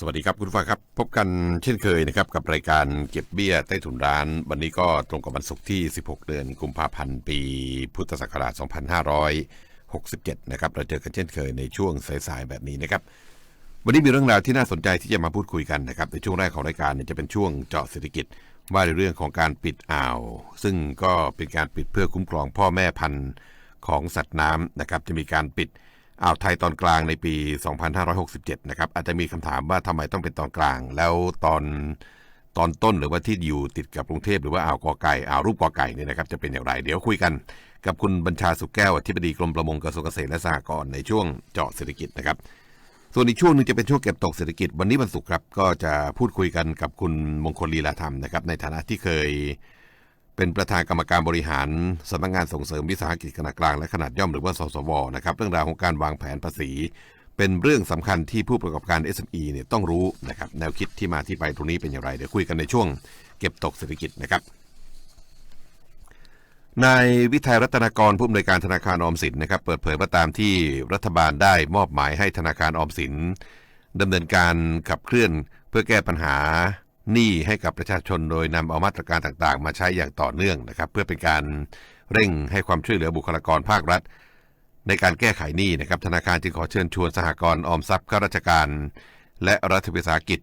สวัสดีครับคุณผู้ฟังครับ พบกันเช่นเคยนะครับกับรายการเก็บเบี้ยใต้ถุนร้าน วันนี้ก็ตรงกับวันศุกร์ที่ 16 เดือนกุมภาพันธ์ปีพุทธศักราช 2567 นะครับเราเจอกันเช่นเคยในช่วงสายๆแบบนี้นะครับ วันนี้มีเรื่องราวที่น่าสนใจที่จะมาพูดคุยกันนะครับในช่วงแรกของรายการเนี่ยจะเป็นช่วงเจาะเศรษฐกิจว่าในเรื่องของการปิดอ่าว ซึ่งก็เป็นการปิดเพื่อคุ้มครองพ่อแม่พันธุ์ของสัตว์น้ำนะครับจะมีการปิด อ่าวไทยตอนกลางในปี 2567 นะครับ อาจจะมีคำถามว่าทำไมต้องเป็นตอนกลาง แล้วตอนตอนต้นหรือว่าที่อยู่ติดกับกรุงเทพหรือว่าอ่าวกอไก่อ่าวรูปกอไก่เนี่ยนะครับจะเป็นอย่างไร เดี๋ยวคุยกันกับคุณบัญชาสุขแก้วอธิบดีกรมประมงกระทรวงเกษตรและสหกรณ์ในช่วงเจาะเศรษฐกิจนะครับ ส่วนอีกช่วงหนึงจะเป็นช่วงเก็บตกเศรษฐกิจวันนี้วันศุกร์ครับก็จะพูดคุยกันกับคุณมงคลลีลาธรรมนะครับในฐานะที่เคย เป็นประธานกรรมการบริหารสำนักงานส่งเสริมวิสาหกิจขนาดกลางและขนาดย่อมหรือว่าสสวนะครับเรื่องราวของการวางแผนภาษี เป็นเรื่องสำคัญที่ผู้ประกอบการ SME เนี่ยต้องรู้นะครับแนวคิดที่มาที่ไปตรงนี้เป็นอย่างไร เดี๋ยวคุยกันในช่วงเก็บตกเศรษฐกิจนะครับนายวิทัยรัตนากรผู้อำนวยการธนาคารออมสินนะครับเปิดเผยว่าตามที่รัฐบาลได้มอบหมายให้ธนาคารออมสินดำเนินการขับเคลื่อนเพื่อแก้ปัญหา หนี้ให้กับประชาชนโดยนำเอามาตรการต่างๆ มาใช้อย่างต่อเนื่องนะครับ เพื่อเป็นการเร่งให้ความช่วยเหลือบุคลากรภาครัฐ ในการแก้ไขหนี้นะครับธนาคารจึงขอเชิญชวนสหกรณ์ออมทรัพย์ข้าราชการ และรัฐวิสาหกิจ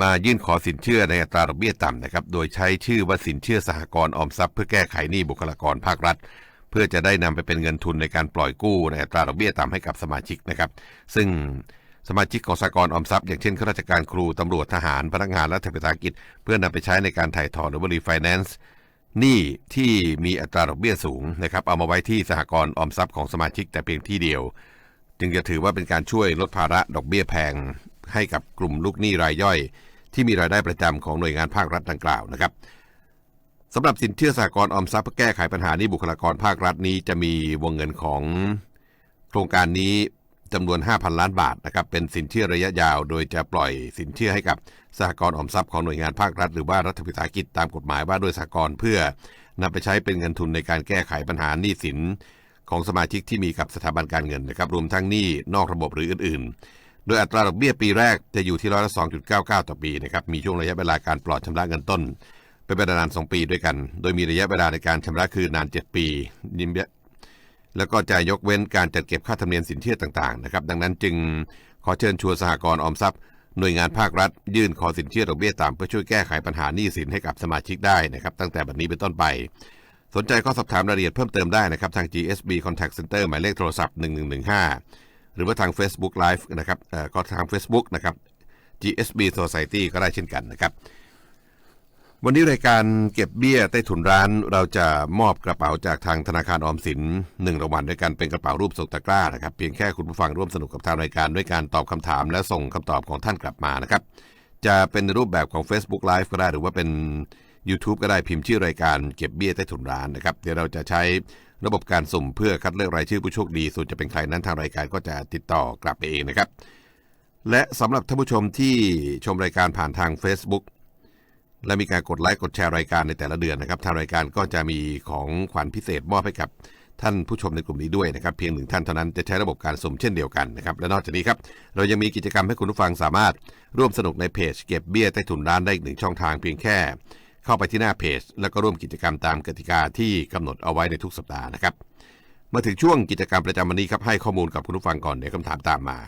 มายื่นขอสินเชื่อในอัตราดอกเบี้ยต่ำนะครับโดยใช้ชื่อว่าสินเชื่อสหกรณ์ออมทรัพย์เพื่อแก้ไขหนี้บุคลากรภาครัฐเพื่อจะได้นำไปเป็นเงินทุนในการปล่อยกู้ในอัตราดอกเบี้ยต่ำให้กับสมาชิกนะครับ ซึ่ง สมาชิกของสหกรณ์ออมทรัพย์อย่างเช่นข้าราชการครูตำรวจทหาร พนักงานรัฐวิสาหกิจ เพื่อนำไปใช้ในการถ่ายถอนหรือว่ารีไฟแนนซ์หนี้ที่มีอัตราดอกเบี้ยสูงนะครับเอามาไว้ที่สหกรณ์ออมทรัพย์ของสมาชิกแต่เพียงที่เดียว จึงจะถือว่าเป็นการช่วยลดภาระดอกเบี้ยแพง ให้กับกลุ่มลูกหนี้รายย่อย ที่มีรายได้ประจำของหน่วยงานภาครัฐดังกล่าวนะครับสำหรับสินเชื่อสหกรณ์ออมทรัพย์เพื่อแก้ไขปัญหานี้บุคลากรภาครัฐนี้จะมีวงเงินของโครงการนี้ จำนวน 5,000 ล้านบาทนะครับเป็นสินเชื่อระยะยาว โดยจะปล่อยสินเชื่อให้กับสหกรณ์ออมทรัพย์ของหน่วยงานภาครัฐ หรือว่ารัฐวิสาหกิจตามกฎหมายว่าด้วยสหกรณ์เพื่อนำไปใช้เป็นเงินทุนในการแก้ไขปัญหาหนี้สินของสมาชิกที่มีกับสถาบันการเงินนะครับรวมทั้งหนี้นอกระบบหรืออื่น ๆ โดยอัตราดอกเบี้ยปีแรกจะอยู่ที่ร้อยละ2.99 ต่อปีนะครับมีช่วงระยะเวลาการปลอดชำระเงินต้นเป็นเวลานาน 2 ปีด้วยกัน โดยมีระยะเวลาในการชำระคืนนาน 7 ปียิม แล้วก็จะยกเว้นการจัดเก็บค่าธรรมเนียมสินเชื่อต่างๆนะครับดังนั้นจึงขอเชิญชวนสหกรณ์ออมทรัพย์หน่วยงานภาครัฐ ยื่นขอสินเชื่อดอกเบี้ยต่ำเพื่อช่วยแก้ไขปัญหาหนี้สินให้กับสมาชิกได้นะครับตั้งแต่บัดนี้เป็นต้นไป สนใจก็สอบถามรายละเอียดเพิ่มเติมได้นะครับทาง GSB Contact Center หมายเลขโทรศัพท์ 1115 หรือว่าทาง Facebook Live นะครับเอ่อก็ทาง Facebook นะครับ GSB Society ก็ได้เช่นกันนะครับ วันนี้รายการเก็บเบี้ยใต้ถุนร้านเราจะมอบกระเป๋าจากทางธนาคารออมสินหนึ่งรางวัลด้วยกันเป็นกระเป๋ารูปทรงตะกร้านะครับเพียงแค่คุณผู้ฟังร่วมสนุกกับทางรายการด้วยการตอบคำถาม และส่งคำตอบของท่านกลับมานะครับจะเป็นในรูปแบบของ Facebook Live ก็ได้หรือว่าเป็น YouTube ก็ได้พิมพ์ชื่อรายการเก็บเบี้ยใต้ถุนร้านนะครับเดี๋ยวเราจะใช้ระบบการสุ่มเพื่อคัดเลือกรายชื่อผู้โชคดี ส่วนจะเป็นใครนั้นทางรายการก็จะติดต่อกลับไปเองนะครับและสำหรับท่านผู้ชมที่ชมรายการผ่านทาง Facebook และมีการกดไลค์กดแชร์รายการในแต่ละเดือนนะครับทางรายการก็จะมีของขวัญพิเศษมอบให้กับท่านผู้ชมในกลุ่มนี้ด้วยนะครับเพียงหนึ่งท่านเท่านั้นจะใช้ระบบการสุ่มเช่นเดียวกันนะครับและนอกจากนี้ครับเรายังมีกิจกรรมให้คุณผู้ฟังสามารถร่วมสนุกในเพจ เก็บเบี้ยใต้ถุนร้านได้อีกหนึ่งช่องทางเพียงแค่ เข้าไปที่หน้าเพจ แล้วก็ร่วมกิจกรรมตามกติกาที่กำหนดเอาไว้ในทุกสัปดาห์นะครับมาถึงช่วงกิจกรรมประจำวันนี้ครับให้ข้อมูลกับคุณผู้ฟังก่อนเดี๋ยวคำถามตามมา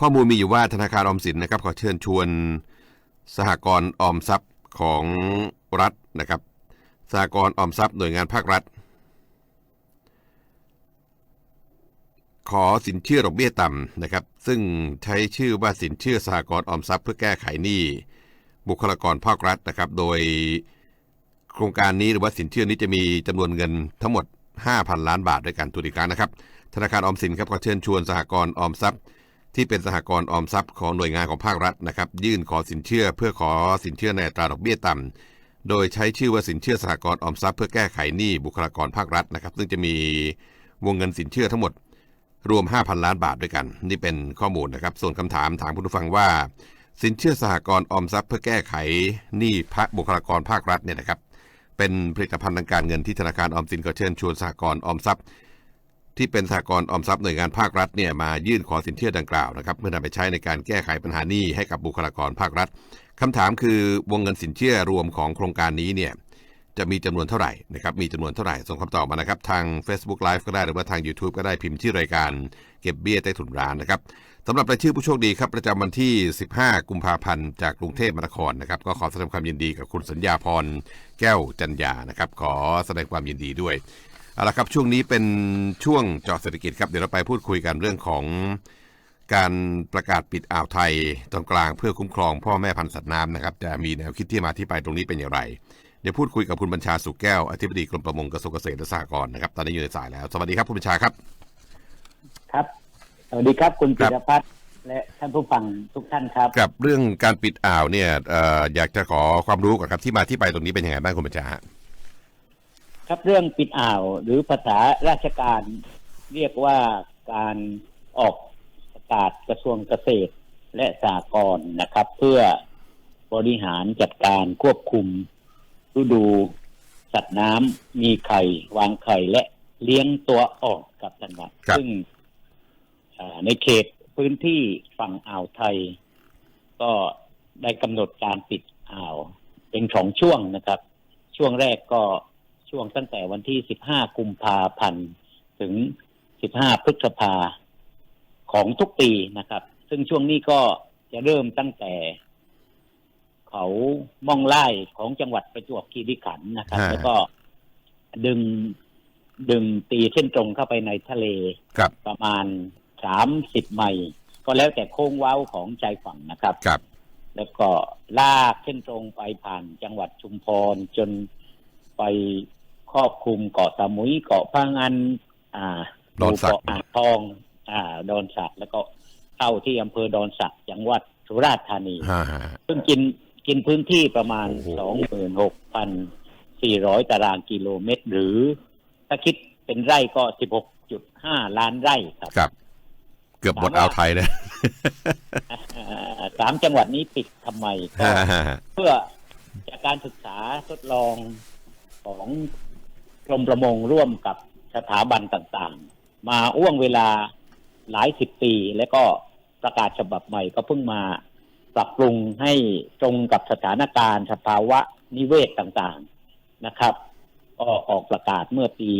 ข้อมูลมีอยู่ว่าธนาคารออมสินนะครับขอเชิญชวน สหกรณ์ออมทรัพย์ของรัฐนะครับสหกรณ์ออมทรัพย์หน่วยงานภาครัฐ ขอสินเชื่อดอกเบี้ยต่ำนะครับ ซึ่งใช้ชื่อว่าสินเชื่อสหกรณ์ออมทรัพย์เพื่อแก้ไขหนี้บุคลากรภาครัฐนะครับ โดยโครงการนี้หรือว่าสินเชื่อนี้จะมีจำนวนเงินทั้งหมด 5,000 ล้านบาทด้วยกันตัวอีกครั้งนะครับ ธนาคารออมสินครับขอเชิญชวนสหกรณ์ออมทรัพย์ ที่เป็นสหกรณ์ออมทรัพย์ของหน่วยงานของภาครัฐนะครับ ยื่นขอสินเชื่อเพื่อขอสินเชื่อในตราดอกเบี้ยต่ำโดยใช้ชื่อว่าสินเชื่อสหกรณ์ออมทรัพย์เพื่อแก้ไขหนี้บุคลากรภาครัฐนะครับ ซึ่งจะมีวงเงินสินเชื่อทั้งหมด รวม 5,000 ล้านบาทด้วยกัน นี่เป็นข้อมูลนะครับ ส่วนคำถามถามคุณผู้ฟังว่า สินเชื่อสหกรณ์ออมทรัพย์เพื่อแก้ไขหนี้พระบุคลากรภาครัฐเนี่ยนะครับเป็นผลิตภัณฑ์ทางการเงินที่ธนาคารออมสินก็เชิญชวนสหกรณ์ออมทรัพย์ ที่เป็นสหกรณ์ออมทรัพย์หน่วยงานภาครัฐเนี่ยมายื่นขอสินเชื่อดังกล่าวนะครับเพื่อนำไปใช้ในการแก้ไขปัญหานี้ให้กับบุคลากรภาครัฐคำถามคือวงเงินสินเชื่อรวมของโครงการนี้เนี่ยจะมีจำนวนเท่าไหร่นะครับมีจำนวนเท่าไหร่ส่งคำตอบมานะครับ ทาง Facebook Live ก็ได้หรือว่าทาง YouTube ก็ได้พิมพ์ที่รายการเก็บเบี้ยใต้ถุนร้านนะครับสำหรับรายชื่อผู้โชคดีครับ ประจำวันที่ 15 กุมภาพันธ์จากกรุงเทพมหานครนะครับก็ขอแสดงความยินดีกับคุณสัญญาพรแก้วจันยานะครับขอแสดงความยินดีด้วย เอาละครับช่วงนี้เป็นช่วงเจาะเศรษฐกิจครับเดี๋ยวเราไปพูดคุยกันเรื่องของการประกาศปิดอ่าวไทยตอนกลางเพื่อคุ้มครองพ่อแม่พันธุ์สัตว์น้ำนะครับจะมีแนวคิดที่มาที่ไปตรงนี้เป็นอย่างไร เดี๋ยวพูดคุยกับคุณบัญชาสุขแก้วอธิบดีกรมประมงกระทรวงเกษตรและสหกรณ์นะครับตอนนี้อยู่ในสายแล้ว สวัสดีครับคุณบัญชาครับ ครับสวัสดีครับคุณครัปิบรพัฒน์และท่านผู้ฟังทุกท่านครับกับเรื่องการปิดอ่าวเนี่ยเอ่ออยากจะขอความรู้ก่อนครับที่มาที่ไปตรงนี้เป็นยังไงบ้างคุณบัญชาฮะ ครับเรื่องปิดอ่าวหรือภาษาราชการเรียกว่าการออกประกาศกระทรวงเกษตรและสหกรณ์นะครับ เพื่อบริหารจัดการควบคุมฤดูสัตว์น้ำมีไข่ วางไข่และเลี้ยงตัวอ่อนกับท่านครับครับซึ่งอ่าในเขตพื้นที่ฝั่งอ่าวไทย ก็ได้กำหนดการปิดอ่าวเป็นสองช่วงนะครับ ช่วงแรกก็ ช่วงตั้งแต่วันที่ 15 กุมภาพันธ์ถึง 15 พฤษภาของทุกปีนะครับ ซึ่งช่วงนี้ก็จะเริ่มตั้งแต่ เขาม่องไล่ของจังหวัดประจวบคีรีขันธ์นะครับฮะแล้วก็ดึงดึงตีเส้นตรงเข้าไปในทะเลครับประมาณ30ไมล์ก็แล้วแต่โค้งเว้าของชายฝั่งนะครับครับ แล้วก็ลากเส้นตรงไปผ่านจังหวัดชุมพรจนไป ครอบคลุมเกาะสมุยเกาะพะงัน อ่าดอนสัก เกาะอ่างทอง อ่า ดอนสักแล้วก็เข้าที่อำเภอดอนสักจังหวัดสุราษฎร์ธานี ฮ่าฮ่า ซึ่งกินกินพื้นที่ประมาณ โอ้โหสองหมื่นหกพันสี่ร้อยตารางกิโลเมตร หรือ ถ้าคิดเป็นไร่ก็สิบหกจุดห้าล้านไร่ครับครับ เกือบหมดอ่าวไทยเลยอ่าสามจังหวัดนี้ปิดทำไมก็ฮ่าฮ่าฮ่าเพื่อจากการศึกษาทดลองของ กรมประมงร่วมกับสถาบันต่างๆ มาอ้วงเวลาหลายสิบปี แล้วก็ประกาศฉบับใหม่ก็เพิ่งมาปรับปรุงให้ตรงกับสถานการณ์สภาวะนิเวศต่างๆนะครับก็ออกประกาศเมื่อปี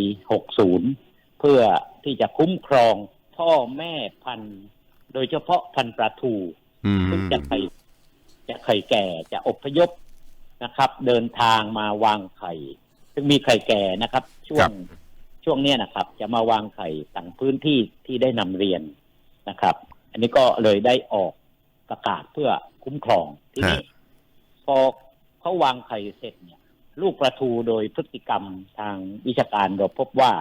60 เพื่อที่จะคุ้มครองพ่อแม่พันธุ์ โดยเฉพาะพันธุ์ปลาทูอืมซึ่งจะไข่จะไข่แก่จะอพยพนะครับ เดินทางมาวางไข่ ซึ่งมีไข่แก่นะครับ ช่วงช่วงเนี้ยนะครับ จะมาวางไข่ต่างพื้นที่ที่ได้นำเรียนนะครับ อันนี้ก็เลยได้ออกประกาศเพื่อคุ้มครองทีนี้ฮะพอเขาวางไข่เสร็จเนี่ย ลูกประทูโดยพฤติกรรมทางวิชาการเราพบว่า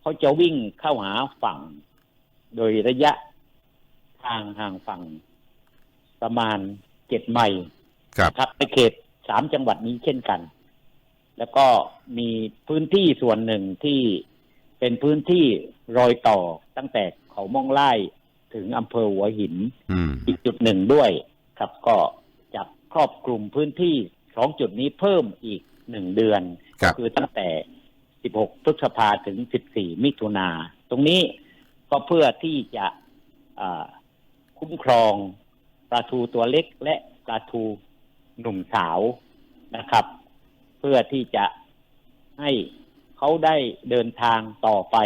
เขาจะวิ่งเข้าหาฝั่ง โดยระยะทางห่างฝั่งประมาณเจ็ดไมล์ครับครับในเขตสามจังหวัดนี้เช่นกัน แล้วก็มีพื้นที่ส่วนหนึ่งที่เป็นพื้นที่รอยต่อตั้งแต่เขาม่องไล่ถึงอำเภอหัวหินอืมอีกจุดหนึ่งด้วยครับ ก็จะครอบคลุมพื้นที่สองจุดนี้เพิ่มอีกหนึ่งเดือนครับคือตั้งแต่ 16 พฤษภาถึง 14 มิถุนา ตรงนี้ก็เพื่อที่จะอ่าคุ้มครองปลาทูตัวเล็กและปลาทูหนุ่มสาวนะครับ เพื่อที่จะให้เขาได้เดินทางต่อไป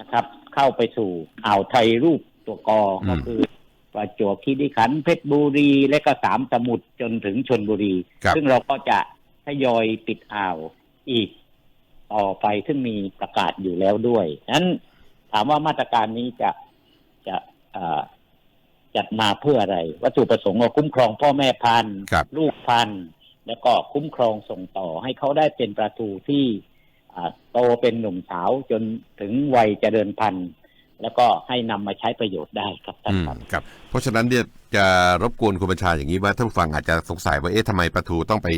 นะครับ เข้าไปสู่อ่าวไทยรูปตัวกออืมก็คือประจวบคีรีขันธ์เพชรบุรีและก็สามสมุทรจนถึงชนบุรีครับซึ่งเราก็จะทยอยปิดอ่าวอีกต่อไปซึ่งมีประกาศอยู่แล้วด้วยนั้นถามว่ามาตรการนี้จะจะเอ่อจัดมาเพื่ออะไร วัตถุประสงค์ก็คุ้มครองพ่อแม่พันธุ์ครับลูกพันธุ์ แล้วก็คุ้มครองส่งต่อให้เขาได้เป็นปลาทูที่อ่าโตเป็นหนุ่มสาวจนถึงวัยเจริญพันธุ์ แล้วก็ให้นำมาใช้ประโยชน์ได้ครับท่านอืมครับครับ เพราะฉะนั้นเนี่ยจะรบกวนคุณบัญชาอย่างนี้ว่าท่านผู้ฟังอาจจะสงสัยว่าเอ๊ะทำไมปลาทูต้องไป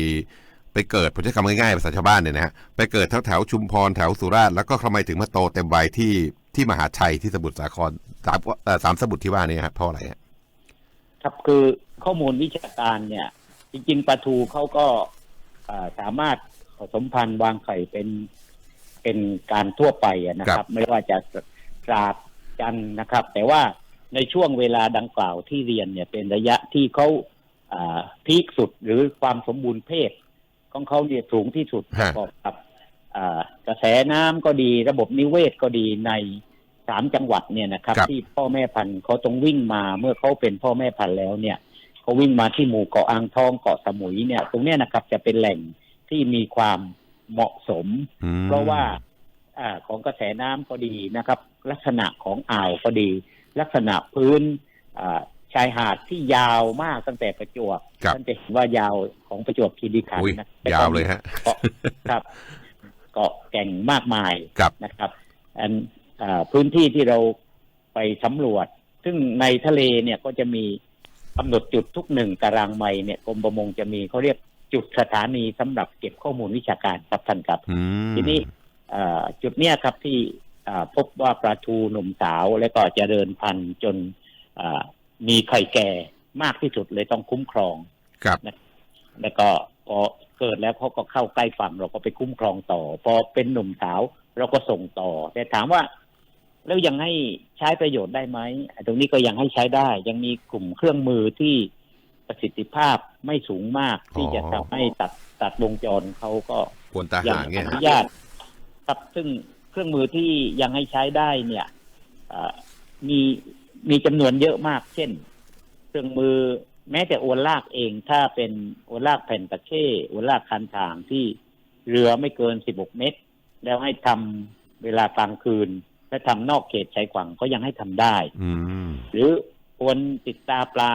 ไปเกิดผมใช้คำง่ายๆภาษาชาวบ้านเนี่ยนะฮะไปเกิดแถวแถวๆชุมพรแถวสุราษฎร์แล้วก็ทำไมถึงมาโตเต็มวัยที่ที่มหาชัยที่สมุทรสาครสามเอ่อสามสมุทรที่ว่านี้ครับเพราะอะไรฮะครับคือข้อมูลวิชาการเนี่ย จริงๆปลาทูเขาก็อ่าสามารถผสมพันธุ์วางไข่เป็นเป็นการทั่วไปอะนะคครัรับบไม่ว่าจะตราบจันทร์นะครับ แต่ว่าในช่วงเวลาดังกล่าวที่เรียนเนี่ยเป็นระยะที่เขาอ่าพีคสุดหรือความสมบูรณ์เพศของเขาเนี่ยสูงที่สุดปฮะระกอบกับอ่ากระแสน้ำก็ดีระบบนิเวศก็ดีในสามจังหวัดเนี่ยนะครับครับ ที่พ่อแม่พันธุ์เขาต้องวิ่งมาเมื่อเขาเป็นพ่อแม่พันธุ์แล้วเนี่ย เขาวิ่งมาที่หมู่เกาะอ่างทองเกาะสมุยเนี่ย ตรงเนี้ยนะครับจะเป็นแหล่งที่มีความเหมาะสมอืมเพราะว่าอ่าของกระแสน้ำก็ดีนะครับ ลักษณะของอ่าวก็ดี ลักษณะพื้นอ่าชายหาดที่ยาวมากตั้งแต่ประจวบครับท่านจะเห็นว่ายาวของประจวบคีรีขันอุ้ยธ์นะยาวเลยฮะเกาะครับ เกาะแก่งมากมายครับนะครับอันอ่าพื้นที่ที่เราไปสำรวจ ซึ่งในทะเลเนี่ยก็จะมี กำหนดจุดทุกหนึ่งตารางไมล์เนี่ยกรมประมงจะมีเขาเรียกจุดสถานีสำหรับเก็บข้อมูลวิชาการครับท่านครับอืมทีนี้เอ่อจุดเนี้ยครับที่อ่าพบว่าปลาทูหนุ่มสาวและก็เจริญพันธุ์จนอ่ามีไข่แก่มากที่สุดเลยต้องคุ้มครองครับแล้วก็พอเกิดแล้วเขาก็เข้าใกล้ฝั่งเราก็ไปคุ้มครองต่อ พอเป็นหนุ่มสาวเราก็ส่งต่อ แต่ถามว่า แล้วยังให้ใช้ประโยชน์ได้ไหมอะตรงนี้ก็ยังให้ใช้ได้ ยังมีกลุ่มเครื่องมือที่ประสิทธิภาพไม่สูงมากที่จะทำให้ตัดตัดวงจรเขาก็กวนตายัหางอเนี่ยนุฮะญาตครับซึ่งเครื่องมือที่ยังให้ใช้ได้เนี่ยอ่ามีมีจำนวนเยอะมาก เช่น เครื่องมือแม้แต่อวนลากเองถ้าเป็นอวนลากแผ่นตะเข้อวนลากคันทางที่เรือไม่เกิน16เมตร แล้วให้ทำเวลากลางคืน และทำนอกเขตชายฝั่งก็ยังให้ทำได้ อืมหรืออวนติดตาปลา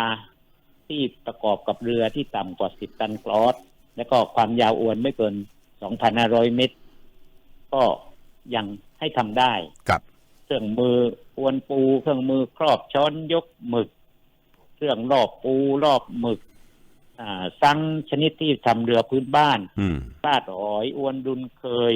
ที่ประกอบกับเรือที่ต่ำกว่า10ตันกรอสแล้วก็ความยาวอวนไม่เกิน2,500เมตร ก็ยังให้ทำได้ครับเครื่องมืออวนปู เครื่องมือครอบช้อนยกหมึก เครื่องรอบปูรอบหมึก อ่าซังชนิดที่ทำเรือพื้นบ้านอืมลาดหอยอวนดุนเคย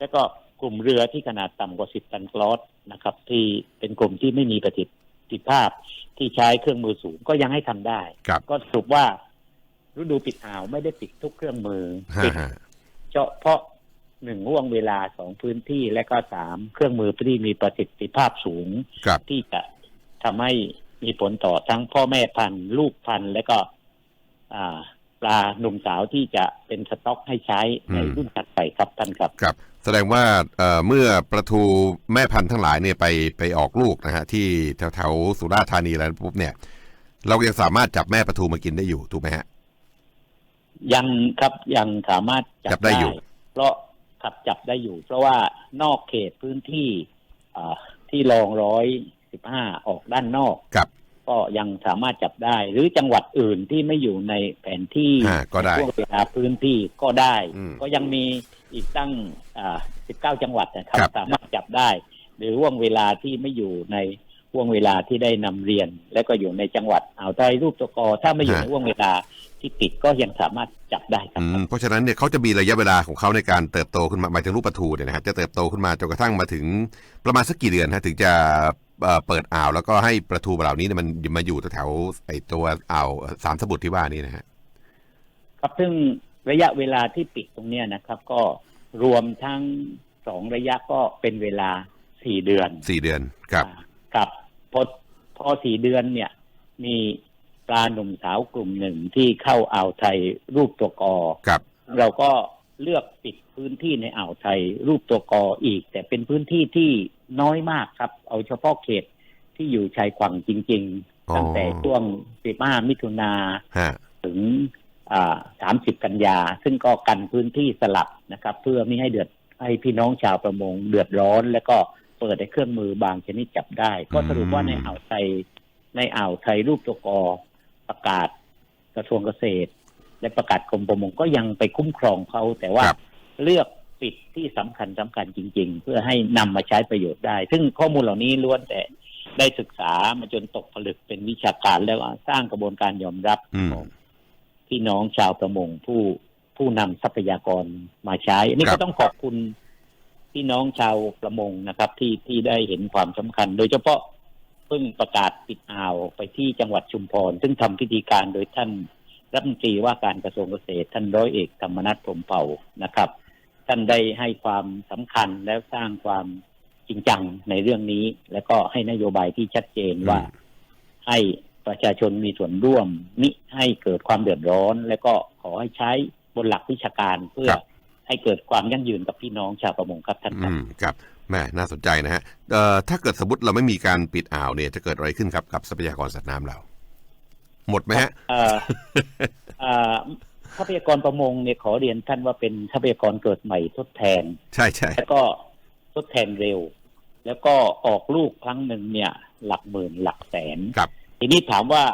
แล้วก็ กลุ่มเรือที่ขนาดต่ำกว่า10ตันกรอสนะครับ ที่เป็นกลุ่มที่ไม่มีประสิทธิภาพที่ใช้เครื่องมือสูงก็ยังให้ทำได้ครับก็สรุปว่าฤดูปิดอ่าวไม่ได้ปิดทุกเครื่องมือฮะปิดฮะเฉพาะหนึ่งห่วงเวลาสองพื้นที่และก็สามเครื่องมือที่มีประสิทธิภาพสูงครับที่จะทำให้มีผลต่อทั้งพ่อแม่พันธุ์ ลูกพันธุ์และก็ อ่า ปลาหนุ่มสาวที่จะเป็นสต็อกให้ใช้ในรุ่นถัดไปครับท่านครับครับ แสดงว่าเอ่อเมื่อประทูแม่พันธุ์ทั้งหลายเนี่ยไปไปออกลูกนะฮะที่แถวแถวๆสุราษฎร์ธานีแล้วปุ๊บเนี่ย เรายังสามารถจับแม่ประทูมากินได้อยู่ถูกไหมฮะยังครับยังสามารถจับได้อยู่ เพราะขับจับได้อยู่ เพราะว่านอกเขตพื้นที่อ่าที่รองร้อยสิบห้าออกด้านนอกครับ ก็ยังสามารถจับได้ หรือจังหวัดอื่นที่ไม่อยู่ในแผนที่อ่าก็ได้ช่วงเวลาพื้นที่ก็ได้ อืมก็ยังมีอีกตั้งอ่า19 จังหวัดนะครับครับ สามารถจับได้ หรือห่วงเวลาที่ไม่อยู่ในห่วงเวลาที่ได้นำเรียน และก็อยู่ในจังหวัดอ่าวไทยรูปตะกอถ้าไม่อยู่ในห่วงเวลาที่ปิดก็ยังสามารถจับได้ครับ อืมเพราะฉะนั้นเนี่ยเขาจะมีระยะเวลาของเขาในการเติบโตขึ้นมาหมายถึงลูกปลาทูเนี่ยนะฮะจะเติบโตขึ้นมาจนกระทั่งมาถึงประมาณสักกี่เดือนฮะถึงจะ เอ่อเปิดอ่าวแล้วก็ให้ปลาทูเหล่านี้เนี่ยมันมาอยู่แถวๆไอตัวอ่าวสามสมุทรที่ว่านี้นะฮะครับซึ่งระยะเวลาที่ปิดตรงเนี้ยนะครับ ก็รวมทั้งสองระยะก็เป็นเวลาสี่เดือนสี่เดือนครับอ่าครับพอพอสี่เดือนเนี่ย มีปลาหนุ่มสาวกลุ่มหนึ่งที่เข้าอ่าวไทยรูปตัวกอครับ เราก็เลือกปิดพื้นที่ในอ่าวไทยรูปตัวกออีก แต่เป็นพื้นที่ที่ น้อยมากครับ เอาเฉพาะเขตที่อยู่ชายฝั่งจริงอ๋อๆตั้งแต่ช่วง 15 มิถุนาฮะถึงอ่า30 กันยา ซึ่งก็กันพื้นที่สลับนะครับ เพื่อไม่ให้เดือดให้พี่น้องชาวประมงเดือดร้อน แล้วก็เปิดให้เครื่องมือบางชนิดจับได้ ก็สรุปว่าในอ่าวไทยในอ่าวไทยรูปตัวกอประกาศกระทรวงเกษตร และประกาศกรมประมงก็ยังไปคุ้มครองเขาแต่ว่าครับเลือก ปิดที่สำคัญสำคัญจริง ๆ เพื่อให้นำมาใช้ประโยชน์ได้ ซึ่งข้อมูลเหล่านี้ล้วนแต่ได้ศึกษามาจนตกผลึกเป็นวิชาการแล้วสร้างกระบวนการยอมรับอืมของพี่น้องชาวประมงผู้ผู้นำทรัพยากรมาใช้อันนี้ครัก็บต้องขอบคุณพี่น้องชาวประมงนะครับ ที่ที่ได้เห็นความสำคัญ โดยเฉพาะเพิ่งประกาศปิดอ่าวไปที่จังหวัดชุมพร ซึ่งทำพิธีการโดยท่านรัฐมนตรีว่าการกระทรวงเกษตรท่านร้อยเอกธรรมนัฐพรหมเผ่านะครับ ท่านได้ให้ความสำคัญแล้วสร้างความจริงจังในเรื่องนี้ แล้วก็ให้นโยบายที่ชัดเจนว่า ให้ประชาชนมีส่วนร่วมมิให้เกิดความเดือดร้อน และก็ขอให้ใช้บนหลักวิชาการเพื่อครับให้เกิดความยั่งยืนกับพี่น้องชาวประมงครับท่านคอืรับมครับแหม่น่าสนใจนะฮะเอ่อถ้าเกิดสมมติเราไม่มีการปิดอ่าวเนี่ยจะเกิดอะไรขึ้นครับกับทรัพยากรสัตว์น้ำเรา หมดไหมฮะเอ่อเอ่อ ทรัพยากรประมงเนี่ยขอเรียนท่านว่าเป็นทรัพยากรเกิดใหม่ทดแทน ใช่ใช่แล้วก็ทดแทนเร็ว แล้วก็ออกลูกครั้งหนึ่งเนี่ย หลักหมื่นหลักแสนครับ ทีนี้ถามว่า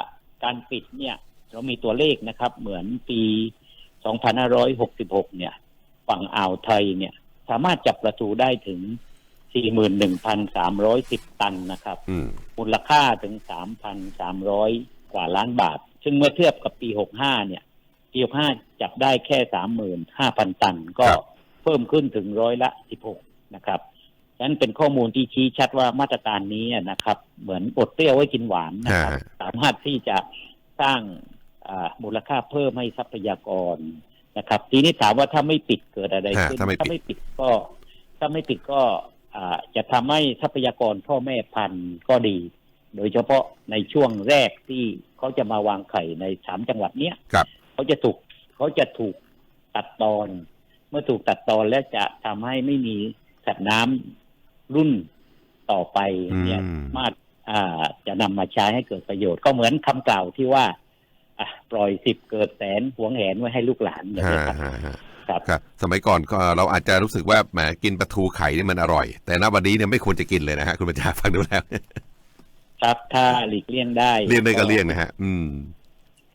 การปิดเนี่ย เรามีตัวเลขนะครับ เหมือนปี 2566 เนี่ย ฝั่งอ่าวไทยเนี่ย สามารถจับประตูได้ถึง 41,310 ตันนะครับอืมมูลค่าถึง 3,300 กว่าล้านบาท ซึ่งเมื่อเทียบกับปี 65 เนี่ย ปี65จับได้แค่35,000ตัน ก็ครับเพิ่มขึ้นถึงร้อยละ16นะครับฉะนั้นเป็นข้อมูลที่ชี้ชัดว่ามาตรการนี้นะครับ เหมือนอดเปรี้ยวไว้กินหวานนะครับฮะสามารถที่จะสร้างอ่ามูลค่าเพิ่มให้ทรัพยากรนะครับ ทีนี้ถามว่าถ้าไม่ปิดเกิดอะไรฮะขึ้นถ้าไม่ปิดปิดก็ ถ้าไม่ปิดก็อ่าจะทำให้ทรัพยากรพ่อแม่พันธุ์ก็ดี โดยเฉพาะในช่วงแรกที่เขาจะมาวางไข่ในสามจังหวัดเนี้ยครับ เขาจะถูกเขาจะถูกตัดตอน เมื่อถูกตัดตอนแล้วจะทำให้ไม่มีสัตว์น้ำรุ่นต่อไปเนี่ยอืมสามารถอ่าจะนำมาใช้ให้เกิดประโยชน์ก็เหมือนคำกล่าวที่ว่าอะปล่อยสิบเกิดแสนหวงแหนไว้ให้ลูกหลานอย่างฮะนี้ยครับฮะฮะครับครับ สมัยก่อนก็เราอาจจะรู้สึกว่าแหมกินปลาทูไข่นี่มันอร่อย แต่ณวันนี้เนี่ยไม่ควรจะกินเลยนะฮะคุณปัญญาฟังดูแล้ว ครับถ้าหลีกเลี่ยงได้เลี่ยงได้ก็เลี่ยงนะฮะ อืม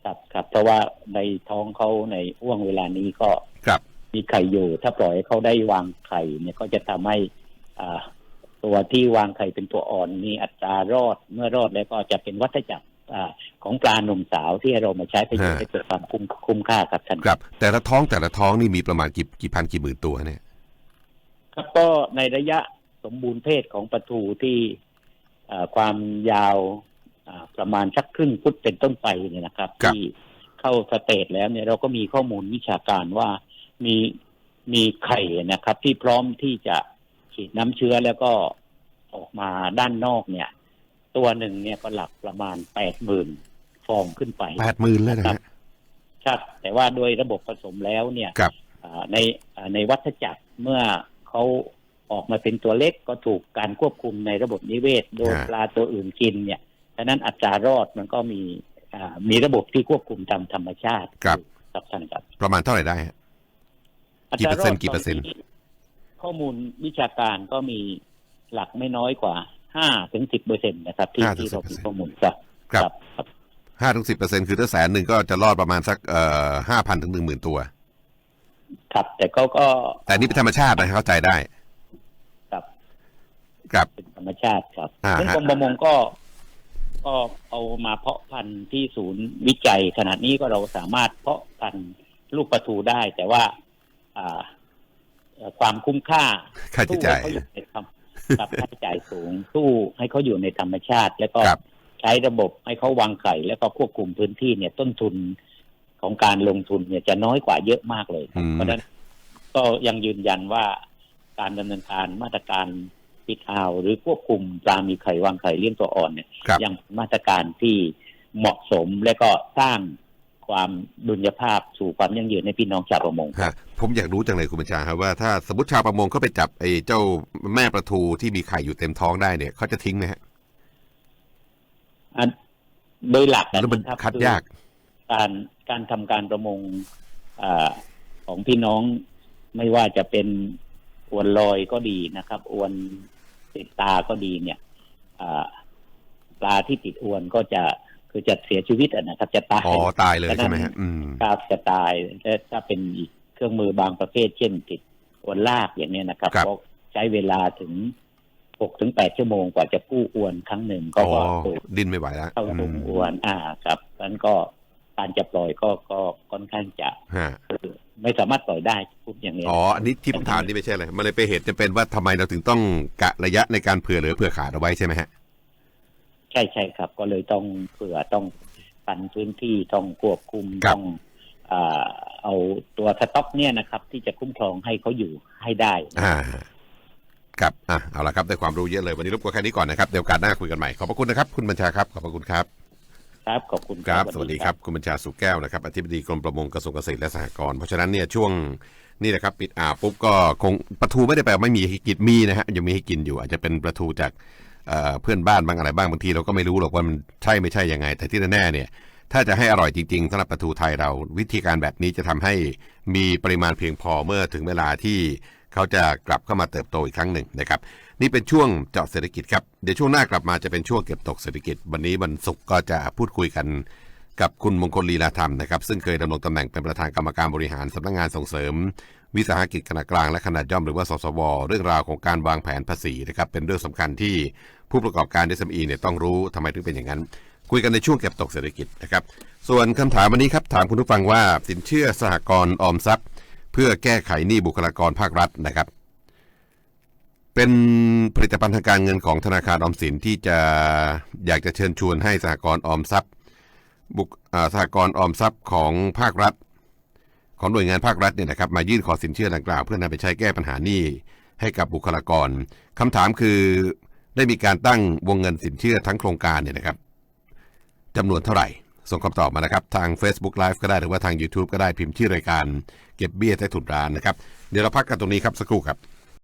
ครับครับ เพราะว่าในท้องเขาในห่วงเวลานี้ก็ครับมีไข่อยู่ ถ้าปล่อยให้เขาได้วางไข่เนี่ยก็จะทำให้อ่าตัวที่วางไข่เป็นตัวอ่อนมีอัตรารอดเมื่อรอดแล้วก็จะเป็นวัฏจักรอ่าของปลาหนุ่มสาวที่เรามาใช้ประโยชน์ฮะให้เกิดความคุ้มคุ้มค่าครับท่านครับ แต่ละท้องแต่ละท้องนี่มีประมาณกี่กี่พันกี่หมื่นตัวเนี่ยครับก็ในระยะสมบูรณ์เพศของปลาทูที่อ่าความยาวอ่า ประมาณสักครึ่งฟุตเป็นต้นไปเนี่ยนะครับครับ ที่เข้าสเตจแล้วเนี่ยเราก็มีข้อมูลวิชาการว่ามีมีไข่นะครับ ที่พร้อมที่จะฉีดน้ำเชื้อแล้วก็ออกมาด้านนอกเนี่ย ตัวหนึ่งเนี่ยก็หลักประมาณแปดหมื่นฟองขึ้นไปแปดหมื่นเลยนะฮะครับแต่ว่าโดยระบบผสมแล้วเนี่ยครับอ่าในอ่าในวัฏจักรเมื่อเขาออกมาเป็นตัวเล็กก็ถูกการควบคุมในระบบนิเวศ โดยฮะปลาตัวอื่นกินเนี่ย ฉะนั้นอัตรารอดมันก็มีอ่ามีระบบที่ควบคุมตามธรรมชาติครับครับท่านครับ ประมาณเท่าไหร่ได้ฮะกี่เปอร์เซ็นต์กี่เปอร์เซ็นต์ ข้อมูลวิชาการก็มีหลักไม่น้อยกว่าห้าถึงสิบเปอร์เซ็นต์นะครับ ที่5ถึงที่เรา10%มีข้อมูลครับครับครับห้าถึงสิบเปอร์เซ็นคือถ้าแสนหนึ่งก็จะรอดประมาณสักเอ่อห้าพันถึงหนึ่งหมื่นตัว ครับ แต่เขาก็ แต่นี่เป็นธรรมชาตินะเข้าใจได้ ครับ ครับเป็นธรรมชาติครับอ่าซึ่งฮะกรมประมงก็ ก็เอามาเพาะพันธุ์ที่ศูนย์วิจัยขนาดนี้ก็เราสามารถเพาะพันธุ์ลูกปลาทูได้ แต่ว่าอ่าเอ่อความคุ้มค่าค่าใช้จ่ายสู้ให้เขาอยู่ในธรรมกับค่าใช้จ่ายสูงสู้ให้เขาอยู่ในธรรมชาติ แล้วก็ครับใช้ระบบให้เขาวางไข่แล้วก็ควบคุมพื้นที่เนี่ยต้นทุนของการลงทุนเนี่ยจะน้อยกว่าเยอะมากเลยครับอืมเพราะฉะนั้นก็ยังยืนยันว่าการดำเนินการมาตรการ ปิดอ่าวหรือควบคุมปลามีไข่วางไข่เลี้ยงตัวอ่อนเนี่ยครับยังเป็นมาตรการที่เหมาะสมและก็สร้างความดุลยภาพสู่ความยั่งยืนในพี่น้องชาวประมงฮะผมอยากรู้จังเลยคุณบัญชาครับว่าถ้าสมมติชาวประมงเขาไปจับไอ้เจ้าแม่ปลาทูที่มีไข่อยู่เต็มท้องได้เนี่ยเขาจะทิ้งไหมฮะอันโดยหลักหรือมันนะครับคัดอยากการการทำการประมงอาของพี่น้องไม่ว่าจะเป็นอวนลอยก็ดีนะครับอวน ติดตาก็ดีเนี่ยอ่าปลาที่ติดอวนก็จะคือจะเสียชีวิตอะนะครับ จะตายอ๋อตายเลยใช่ไหมฮะอืมครับจะตายและถ้าเป็นอีกเครื่องมือบางประเภท เช่นติดอวนลากอย่างเนี้ยนะครับครับก็ใช้เวลาถึงหกถึงแปดชั่วโมงกว่าจะกู้อวนครั้งหนึ่งก็อ๋อว่าโอ้ดิ้นไม่ไหวแล้วเข้าอืถุงมอวน อ่าครับนั้นก็ การจะปล่อยก็ก็ค่อนข้างจะฮะไม่สามารถปล่อยได้พูดอย่างนี้อ๋ออันนี้ที่ผมถามนี่ไม่ใช่เลยมันเลยไปนเหตุจะเป็นว่าทำไมเราถึงต้องกะระยะในการเผื่อเหลือเผื่อขาดเอาไว้ใช่ไหมฮะใช่ใช่ครับ ก็เลยต้องเผื่อต้องปันพื้นที่ต้องควบคุมครับต้องอ่าเอาตัวสต็อกเนี่ยนะครับ ที่จะคุ้มครองให้เขาอยู่ให้ได้อ่าครับอะเอาละครับได้ความรู้เยอะเลยวันนี้รบกวนแค่นี้ก่อนนะครับเดี๋ยวโอกาสหน้าคุยกันใหม่ขอบพระคุณนะครับ คุณบัญชาครับขอบพระคุณครับ ครับขอบคุณครับสวัสดีครับคุณบัญชาสุแก้วนะครับอธิบดีกรมประมงกระทรวงเกษตรและสหกรณ์เพราะฉะนั้นเนี่ยช่วงนี่นะครับปิดอ่าวปุ๊บก็คงปลาทูไม่ได้แปลว่าไม่มีให้กินมีนะฮะยังมีให้กินอยู่ อาจจะเป็นปลาทูจากเอ่อเพื่อนบ้านบ้างอะไรบ้างบางทีเราก็ไม่รู้หรอกว่ามันใช่ไม่ใช่ยังไง แต่ที่แน่ๆเนี่ยถ้าจะให้อร่อยจริงๆสำหรับปลาทูไทยเรา วิธีการแบบนี้จะทำให้มีปริมาณเพียงพอเมื่อถึงเวลาที่เขาจะกลับเข้ามาเติบโตอีกครั้งหนึ่งนะครับ นี่เป็นช่วงเจาะเศรษฐกิจครับ เดี๋ยวช่วงหน้ากลับมาจะเป็นช่วงเก็บตกเศรษฐกิจ วันนี้วันศุกร์ก็จะพูดคุยกันกับคุณมงคลลีลาธรรมนะครับซึ่งเคยดำรงตำแหน่งเป็นประธานกรรมการบริหารสำนักงานส่งเสริม วิสาหกิจขนาดกลางและขนาดย่อมหรือว่าสสวเรื่องราวของการวางแผนภาษีนะครับเป็นเรื่องสำคัญที่ผู้ประกอบการ SME เนี่ยต้องรู้ทำไมถึงเป็นอย่างนั้น คุยกันในช่วงเก็บตกเศรษฐกิจนะครับส่วนคำถามวันนี้ครับถามคุณผู้ฟังว่าสินเชื่อสหกรณ์ออมทรัพย์ เพื่อแก้ไขหนี้บุคลากรภาครัฐนะครับ เป็นผลิตภัณฑ์ทางการเงินของธนาคารออมสินที่จะอยากจะเชิญชวนให้สหกรณ์ออมทรัพย์ บุคสหกรณ์ออมทรัพย์ของภาครัฐ ของหน่วยงานภาครัฐเนี่ยนะครับมายื่นขอสินเชื่อดังกล่าวเพื่อนำไปใช้แก้ปัญหานี้ให้กับบุคลากรคำถามคือได้มีการตั้งวงเงินสินเชื่อทั้งโครงการเนี่ยนะครับจำนวนเท่าไหร่ ส่งคำตอบมานะครับ ทาง Facebook Live ก็ได้หรือว่าทาง YouTube ก็ได้พิมพ์ที่รายการเก็บเบี้ยใต้ถุนร้านนะครับ เดี๋ยวเราพักกันตรงนี้ครับสักครู่ครับ